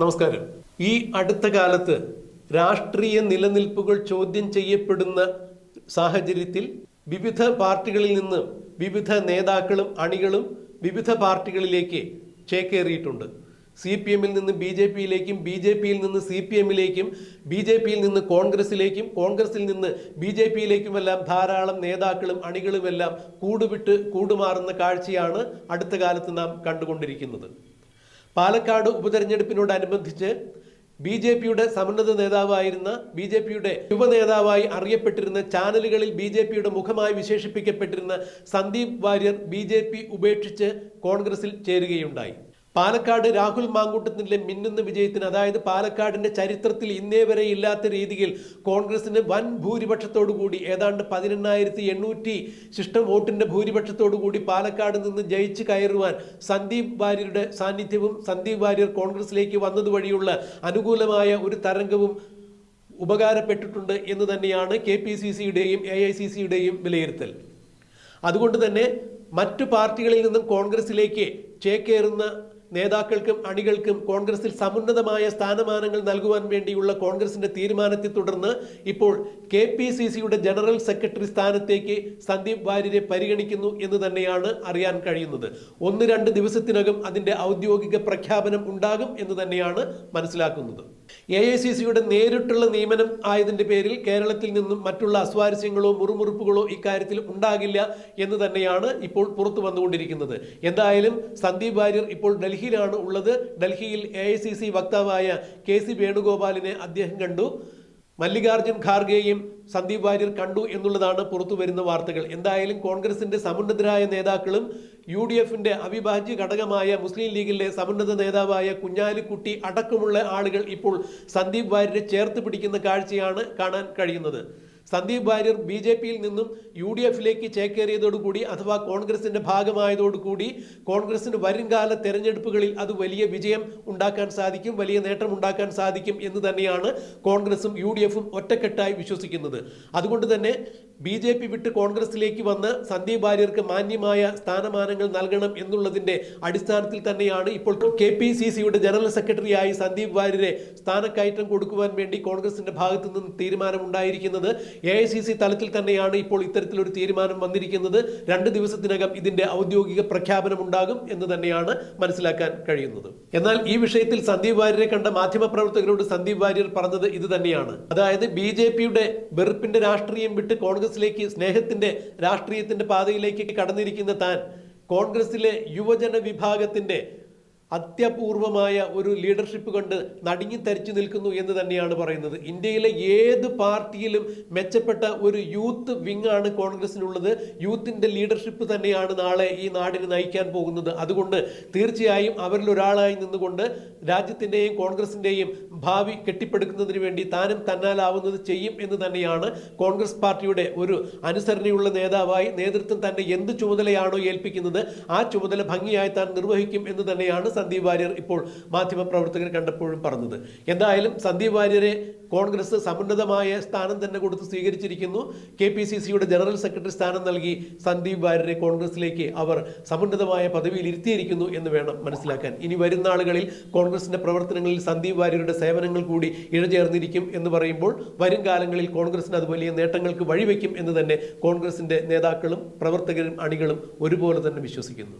നമസ്കാരം. ഈ അടുത്ത കാലത്ത് രാഷ്ട്രീയ നിലനിൽപ്പുകൾ ചോദ്യം ചെയ്യപ്പെടുന്ന സാഹചര്യത്തിൽ വിവിധ പാർട്ടികളിൽ നിന്ന് വിവിധ നേതാക്കളും അണികളും വിവിധ പാർട്ടികളിലേക്ക് ചേക്കേറിയിട്ടുണ്ട്. സി പി എമ്മിൽ നിന്ന് ബി ജെ പിയിലേക്കും ബി ജെ പിയിൽ നിന്ന് സി പി എമ്മിലേക്കും ബി ജെ പിയിൽ നിന്ന് കോൺഗ്രസിലേക്കും കോൺഗ്രസിൽ നിന്ന് ബി ജെ പിയിലേക്കുമെല്ലാം ധാരാളം നേതാക്കളും അണികളുമെല്ലാം കൂടുവിട്ട് കൂടുമാറുന്ന കാഴ്ചയാണ് അടുത്ത കാലത്ത് നാം കണ്ടുകൊണ്ടിരിക്കുന്നത്. പാലക്കാട് ഉപതെരഞ്ഞെടുപ്പിനോടനുബന്ധിച്ച് ബി ജെ പിയുടെ സമുന്നത നേതാവായിരുന്ന ബി ജെ പിയുടെ യുവനേതാവായി അറിയപ്പെട്ടിരുന്ന ചാനലുകളിൽ ബി ജെ പിയുടെ മുഖമായി വിശേഷിപ്പിക്കപ്പെട്ടിരുന്ന Sandeep Varier B J P ഉപേക്ഷിച്ച് കോൺഗ്രസിൽ ചേരുകയുണ്ടായി. പാലക്കാട് രാഹുൽ മാങ്കൂട്ടത്തിന്റെ മിന്നുന്ന വിജയത്തിന് അതായത് പാലക്കാടിന്റെ ചരിത്രത്തിൽ ഇന്നേ വരെ ഇല്ലാത്ത രീതിയിൽ കോൺഗ്രസിന് വൻ കൂടി ഏതാണ്ട് പതിനെണ്ണായിരത്തി എണ്ണൂറ്റി ശിഷ്ടം വോട്ടിന്റെ കൂടി പാലക്കാട് നിന്ന് ജയിച്ച് കയറുവാൻ സന്ദീപ് വാര്യരുടെ സാന്നിധ്യവും സന്ദീപ് വാര്യർ കോൺഗ്രസിലേക്ക് വന്നതുവഴിയുള്ള അനുകൂലമായ ഒരു തരംഗവും ഉപകാരപ്പെട്ടിട്ടുണ്ട് എന്ന് തന്നെയാണ് കെ പി സി സിയുടെയും എ ഐ സി സിയുടെയും വിലയിരുത്തൽ. അതുകൊണ്ട് തന്നെ മറ്റു പാർട്ടികളിൽ നിന്നും കോൺഗ്രസിലേക്ക് ചേക്കേറുന്ന നേതാക്കൾക്കും അണികൾക്കും കോൺഗ്രസിൽ സമുന്നതമായ സ്ഥാനമാനങ്ങൾ നൽകുവാൻ വേണ്ടിയുള്ള കോൺഗ്രസിന്റെ തീരുമാനത്തെ തുടർന്ന് ഇപ്പോൾ കെ പി സി സിയുടെ ജനറൽ സെക്രട്ടറി സ്ഥാനത്തേക്ക് സന്ദീപ് വാര്യരെ പരിഗണിക്കുന്നു എന്ന് തന്നെയാണ് അറിയാൻ കഴിയുന്നത്. ഒന്ന് രണ്ട് ദിവസത്തിനകം അതിന്റെ ഔദ്യോഗിക പ്രഖ്യാപനം ഉണ്ടാകും എന്ന് തന്നെയാണ് മനസ്സിലാക്കുന്നത്. എ ഐ സി സിയുടെ നേരിട്ടുള്ള നിയമനം ആയതിന്റെ പേരിൽ കേരളത്തിൽ നിന്നും മറ്റുള്ള അസ്വാരസ്യങ്ങളോ മുറുമുറുപ്പുകളോ ഇക്കാര്യത്തിൽ ഉണ്ടാകില്ല എന്ന് തന്നെയാണ് ഇപ്പോൾ പുറത്തു വന്നുകൊണ്ടിരിക്കുന്നത്. എന്തായാലും സന്ദീപ് വാര്യർ ഇപ്പോൾ ഡൽഹിയിലാണ് ഉള്ളത്. ഡൽഹിയിൽ എ വക്താവായ കെ സി വേണുഗോപാലിനെ അദ്ദേഹം കണ്ടു. മല്ലികാർജുൻ ഖാർഗെയും സന്ദീപ് വാര്യർ കണ്ടു എന്നുള്ളതാണ് പുറത്തു വരുന്ന വാർത്തകൾ. എന്തായാലും കോൺഗ്രസിന്റെ സമുന്നതരായ നേതാക്കളും യു ഡി എഫിന്റെ അവിഭാജ്യ ഘടകമായ മുസ്ലിം ലീഗിലെ സമുന്നത നേതാവായ കുഞ്ഞാലിക്കുട്ടി അടക്കമുള്ള ആളുകൾ ഇപ്പോൾ സന്ദീപ് വാര്യരെ ചേർത്ത് പിടിക്കുന്ന കാഴ്ചയാണ് കാണാൻ കഴിയുന്നത്. സന്ദീപ് വാര്യർ ബി ജെ പിയിൽ നിന്നും യു ഡി എഫിലേക്ക് ചേക്കേറിയതോടുകൂടി അഥവാ കോൺഗ്രസിന്റെ ഭാഗമായതോടുകൂടി കോൺഗ്രസിന് വരുംകാല തെരഞ്ഞെടുപ്പുകളിൽ അത് വലിയ വിജയം ഉണ്ടാക്കാൻ സാധിക്കും വലിയ നേട്ടം ഉണ്ടാക്കാൻ സാധിക്കും എന്ന് തന്നെയാണ് കോൺഗ്രസും യു ഡി എഫും ഒറ്റക്കെട്ടായി വിശ്വസിക്കുന്നത്. അതുകൊണ്ട് തന്നെ ബി ജെ പി വിട്ട് കോൺഗ്രസിലേക്ക് വന്ന് സന്ദീപ് വാര്യർക്ക് മാന്യമായ സ്ഥാനമാനങ്ങൾ നൽകണം എന്നുള്ളതിന്റെ അടിസ്ഥാനത്തിൽ തന്നെയാണ് ഇപ്പോൾ കെ പി സി സിയുടെ ജനറൽ സെക്രട്ടറിയായി സന്ദീപ് വാര്യരെ സ്ഥാനക്കയറ്റം കൊടുക്കുവാൻ വേണ്ടി കോൺഗ്രസിന്റെ ഭാഗത്തു നിന്ന് തീരുമാനമുണ്ടായിരിക്കുന്നത്. എ ഐ സി സി തലത്തിൽ തന്നെയാണ് ഇപ്പോൾ ഇത്തരത്തിലൊരു തീരുമാനം വന്നിരിക്കുന്നത്. രണ്ട് ദിവസത്തിനകം ഇതിന്റെ ഔദ്യോഗിക പ്രഖ്യാപനം ഉണ്ടാകും എന്ന് തന്നെയാണ് മനസ്സിലാക്കാൻ കഴിയുന്നത്. എന്നാൽ ഈ വിഷയത്തിൽ സന്ദീപ് വാര്യരെ കണ്ട മാധ്യമപ്രവർത്തകരോട് സന്ദീപ് വാര്യർ പറഞ്ഞത് ഇത് തന്നെയാണ്. അതായത് ബി ജെ പിയുടെ വെറുപ്പിന്റെ രാഷ്ട്രീയം വിട്ട് കോൺഗ്രസിലേക്ക് സ്നേഹത്തിന്റെ രാഷ്ട്രീയത്തിന്റെ പാതയിലേക്ക് കടന്നിരിക്കുന്ന താൻ കോൺഗ്രസിലെ യുവജന വിഭാഗത്തിന്റെ അത്യപൂർവമായ ഒരു ലീഡർഷിപ്പ് കണ്ട് നടുങ്ങി തരിച്ചു നിൽക്കുന്നു എന്ന് തന്നെയാണ് പറയുന്നത്. ഇന്ത്യയിലെ ഏത് പാർട്ടിയിലും മെച്ചപ്പെട്ട ഒരു യൂത്ത് വിങ് ആണ് കോൺഗ്രസിനുള്ളത്. യൂത്തിന്റെ ലീഡർഷിപ്പ് തന്നെയാണ് നാളെ ഈ നാടിന് നയിക്കാൻ പോകുന്നത്. അതുകൊണ്ട് തീർച്ചയായും അവരിൽ ഒരാളായി നിന്നുകൊണ്ട് രാജ്യത്തിന്റെയും കോൺഗ്രസിന്റെയും ഭാവി കെട്ടിപ്പടുക്കുന്നതിന് വേണ്ടി താനും തന്നാലാവുന്നത് ചെയ്യും എന്ന് തന്നെയാണ് കോൺഗ്രസ് പാർട്ടിയുടെ ഒരു അനുസരണയുള്ള നേതാവായി നേതൃത്വം തന്നെ എന്ത് ചുമതലയാണോ ഏൽപ്പിക്കുന്നത് ആ ചുമതല ഭംഗിയായി താൻ നിർവഹിക്കും എന്ന് തന്നെയാണ് സന്ദീപ് വാര്യർ ഇപ്പോൾ മാധ്യമപ്രവർത്തകർ കണ്ടപ്പോഴും പറഞ്ഞത്. എന്തായാലും സന്ദീപ് വാര്യരെ കോൺഗ്രസ് സമുന്നതമായ സ്ഥാനം തന്നെ കൊടുത്ത് സ്വീകരിച്ചിരിക്കുന്നു. കെ പി സി സിയുടെ ജനറൽ സെക്രട്ടറി സ്ഥാനം നൽകി സന്ദീപ് വാര്യരെ കോൺഗ്രസിലേക്ക് അവർ സമുന്നതമായ പദവിയിൽ ഇരുത്തിയിരിക്കുന്നു എന്ന് വേണം മനസ്സിലാക്കാൻ. ഇനി വരുന്ന ആളുകളിൽ കോൺഗ്രസിന്റെ പ്രവർത്തനങ്ങളിൽ സന്ദീപ് വാര്യരുടെ സേവനങ്ങൾ കൂടി ഇഴചേർന്നിരിക്കും എന്ന് പറയുമ്പോൾ വരും കാലങ്ങളിൽ കോൺഗ്രസിന് അത് വലിയ നേട്ടങ്ങൾക്ക് വഴിവെക്കും എന്ന് തന്നെ കോൺഗ്രസിന്റെ നേതാക്കളും പ്രവർത്തകരും അണികളും ഒരുപോലെ തന്നെ വിശ്വസിക്കുന്നു.